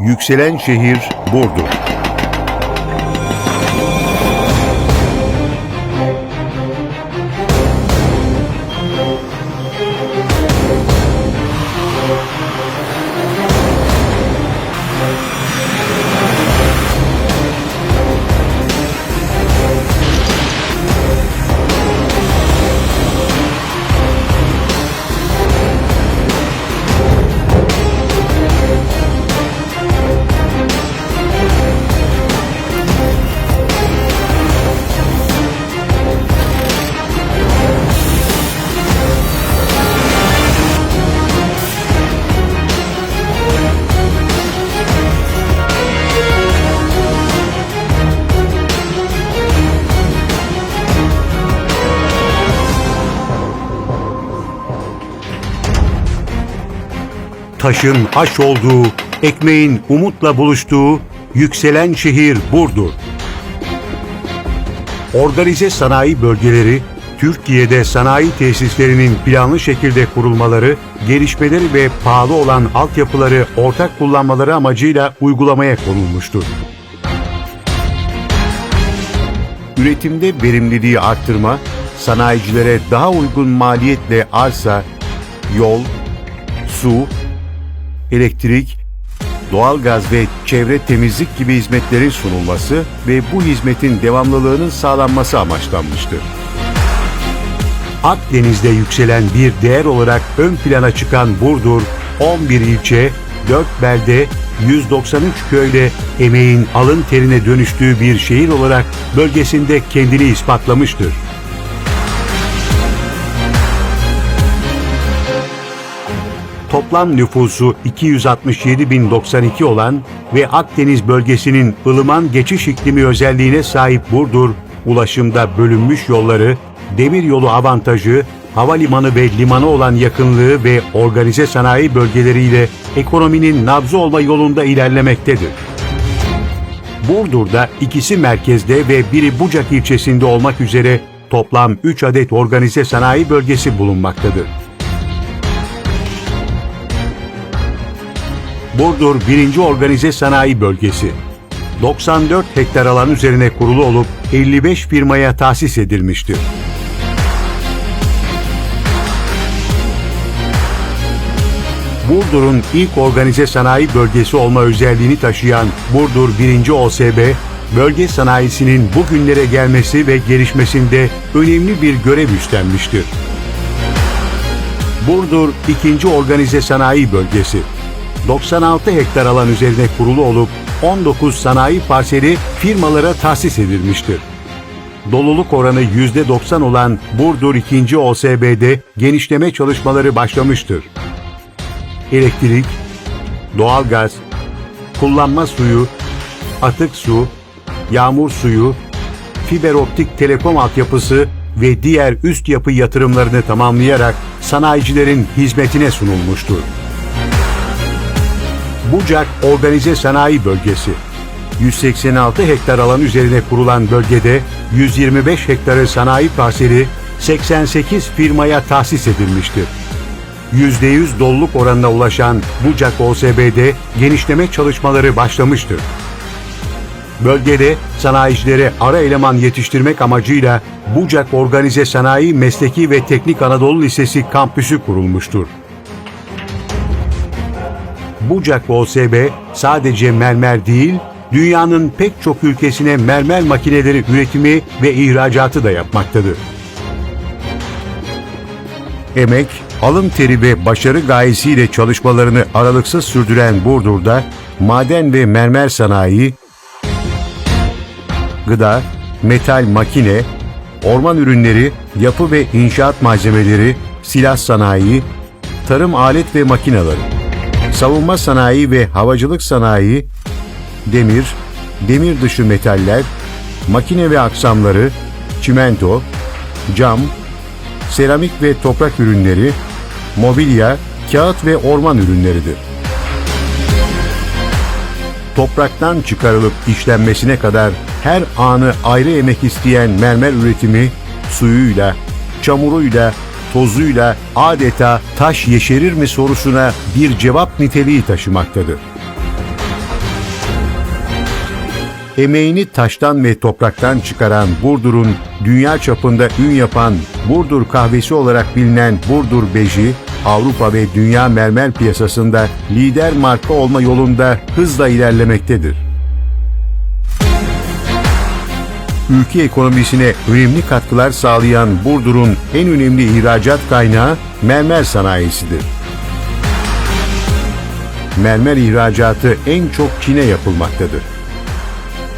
Yükselen şehir Burdur. Taşın aş olduğu, ekmeğin umutla buluştuğu yükselen şehir Burdur. Organize sanayi bölgeleri, Türkiye'de sanayi tesislerinin planlı şekilde kurulmaları, gelişmeleri ve pahalı olan altyapıları ortak kullanmaları amacıyla uygulamaya konulmuştur. Üretimde verimliliği arttırma, sanayicilere daha uygun maliyetle arsa, yol, su, elektrik, doğalgaz ve çevre temizlik gibi hizmetlerin sunulması ve bu hizmetin devamlılığının sağlanması amaçlanmıştır. Akdeniz'de yükselen bir değer olarak ön plana çıkan Burdur, 11 ilçe, 4 belde, 193 köyle emeğin alın terine dönüştüğü bir şehir olarak bölgesinde kendini ispatlamıştır. Toplam nüfusu 267.092 olan ve Akdeniz bölgesinin ılıman geçiş iklimi özelliğine sahip Burdur, ulaşımda bölünmüş yolları, demir yolu avantajı, havalimanı ve limanı olan yakınlığı ve organize sanayi bölgeleriyle ekonominin nabzı olma yolunda ilerlemektedir. Burdur'da ikisi merkezde ve biri Bucak ilçesinde olmak üzere toplam 3 adet organize sanayi bölgesi bulunmaktadır. Burdur 1. Organize Sanayi Bölgesi. 94 hektar alan üzerine kurulu olup 55 firmaya tahsis edilmiştir. Burdur'un ilk organize sanayi bölgesi olma özelliğini taşıyan Burdur 1. OSB, bölge sanayisinin bugünlere gelmesi ve gelişmesinde önemli bir görev üstlenmiştir. Burdur 2. Organize Sanayi Bölgesi 96 hektar alan üzerine kurulu olup 19 sanayi parseli firmalara tahsis edilmiştir. Doluluk oranı %90 olan Burdur 2. OSB'de genişleme çalışmaları başlamıştır. Elektrik, doğalgaz, kullanma suyu, atık su, yağmur suyu, fiber optik telekom altyapısı ve diğer üst yapı yatırımlarını tamamlayarak sanayicilerin hizmetine sunulmuştur. Bucak Organize Sanayi Bölgesi 186 hektar alan üzerine kurulan bölgede 125 hektarı sanayi parseli 88 firmaya tahsis edilmiştir. %100 doluluk oranına ulaşan Bucak OSB'de genişleme çalışmaları başlamıştır. Bölgede sanayicilere ara eleman yetiştirmek amacıyla Bucak Organize Sanayi Mesleki ve Teknik Anadolu Lisesi kampüsü kurulmuştur. Bucak OSB sadece mermer değil, dünyanın pek çok ülkesine mermer makineleri üretimi ve ihracatı da yapmaktadır. Emek, alın teri ve başarı gayesiyle çalışmalarını aralıksız sürdüren Burdur'da maden ve mermer sanayi, gıda, metal makine, orman ürünleri, yapı ve inşaat malzemeleri, silah sanayi, tarım alet ve makineleri, savunma sanayi ve havacılık sanayi, demir, demir dışı metaller, makine ve aksamları, çimento, cam, seramik ve toprak ürünleri, mobilya, kağıt ve orman ürünleridir. Topraktan çıkarılıp işlenmesine kadar her anı ayrı emek isteyen mermer üretimi suyuyla, çamuruyla, tozuyla adeta taş yeşerir mi sorusuna bir cevap niteliği taşımaktadır. Emeğini taştan ve topraktan çıkaran Burdur'un dünya çapında ün yapan Burdur kahvesi olarak bilinen Burdur Beji, Avrupa ve dünya mermer piyasasında lider marka olma yolunda hızla ilerlemektedir. Ülke ekonomisine önemli katkılar sağlayan Burdur'un en önemli ihracat kaynağı mermer sanayisidir. Mermer ihracatı en çok Çin'e yapılmaktadır.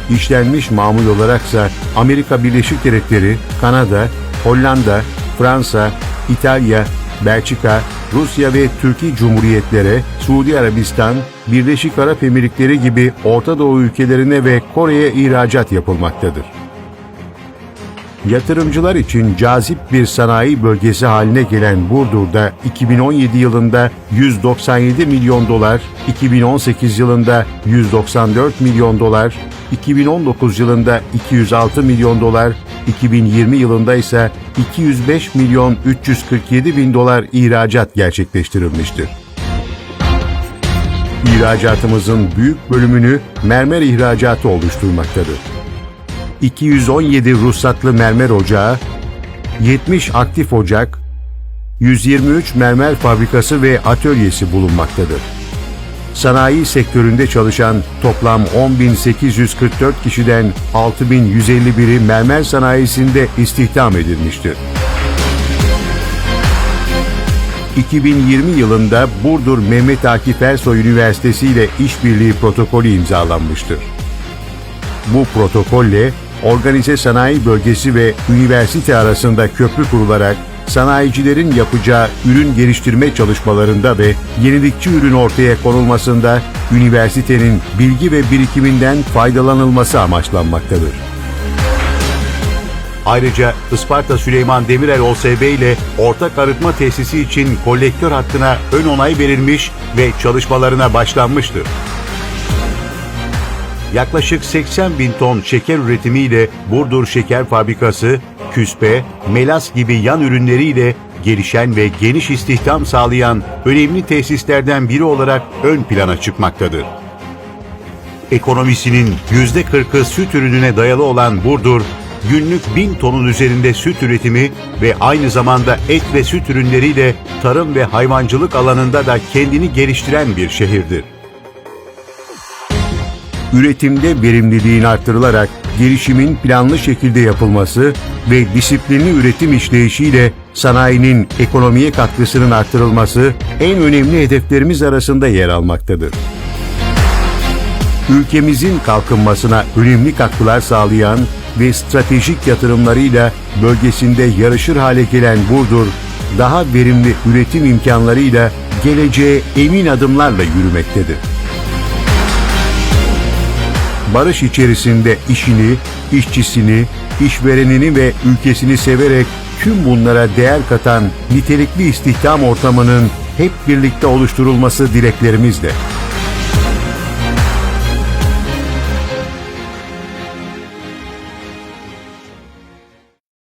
İşlenmiş mamul olaraksa Amerika Birleşik Devletleri, Kanada, Hollanda, Fransa, İtalya, Belçika, Rusya ve Türkiye Cumhuriyetlere, Suudi Arabistan, Birleşik Arap Emirlikleri gibi Orta Doğu ülkelerine ve Kore'ye ihracat yapılmaktadır yatırımcılar için cazip bir sanayi bölgesi haline gelen Burdur'da 2017 yılında 197 milyon dolar, 2018 yılında 194 milyon dolar, 2019 yılında 206 milyon dolar, 2020 yılında ise 205 milyon 347 bin dolar ihracat gerçekleştirilmiştir. İhracatımızın büyük bölümünü mermer ihracatı oluşturmaktadır. 217 ruhsatlı mermer ocağı, 70 aktif ocak, 123 mermer fabrikası ve atölyesi bulunmaktadır. Sanayi sektöründe çalışan toplam 10.844 kişiden 6.151'i mermer sanayisinde istihdam edilmiştir. 2020 yılında Burdur Mehmet Akif Ersoy Üniversitesi ile işbirliği protokolü imzalanmıştır. Bu protokolle organize sanayi bölgesi ve üniversite arasında köprü kurularak sanayicilerin yapacağı ürün geliştirme çalışmalarında ve yenilikçi ürün ortaya konulmasında üniversitenin bilgi ve birikiminden faydalanılması amaçlanmaktadır. Ayrıca Isparta Süleyman Demirel OSB ile ortak arıtma tesisi için kolektör hattına ön onay verilmiş ve çalışmalarına başlanmıştır yaklaşık 80 bin ton şeker üretimiyle Burdur Şeker Fabrikası, küspe, melas gibi yan ürünleriyle gelişen ve geniş istihdam sağlayan önemli tesislerden biri olarak ön plana çıkmaktadır. Ekonomisinin %40'ı süt ürününe dayalı olan Burdur, günlük 1000 tonun üzerinde süt üretimi ve aynı zamanda et ve süt ürünleriyle tarım ve hayvancılık alanında da kendini geliştiren bir şehirdir üretimde verimliliğin arttırılarak gelişimin planlı şekilde yapılması ve disiplinli üretim işleyişiyle sanayinin ekonomiye katkısının arttırılması en önemli hedeflerimiz arasında yer almaktadır. Ülkemizin kalkınmasına önemli katkılar sağlayan ve stratejik yatırımlarıyla bölgesinde yarışır hale gelen Burdur, daha verimli üretim imkanlarıyla geleceğe emin adımlarla yürümektedir barış içerisinde işini, işçisini, işverenini ve ülkesini severek tüm bunlara değer katan nitelikli istihdam ortamının hep birlikte oluşturulması dileklerimizle.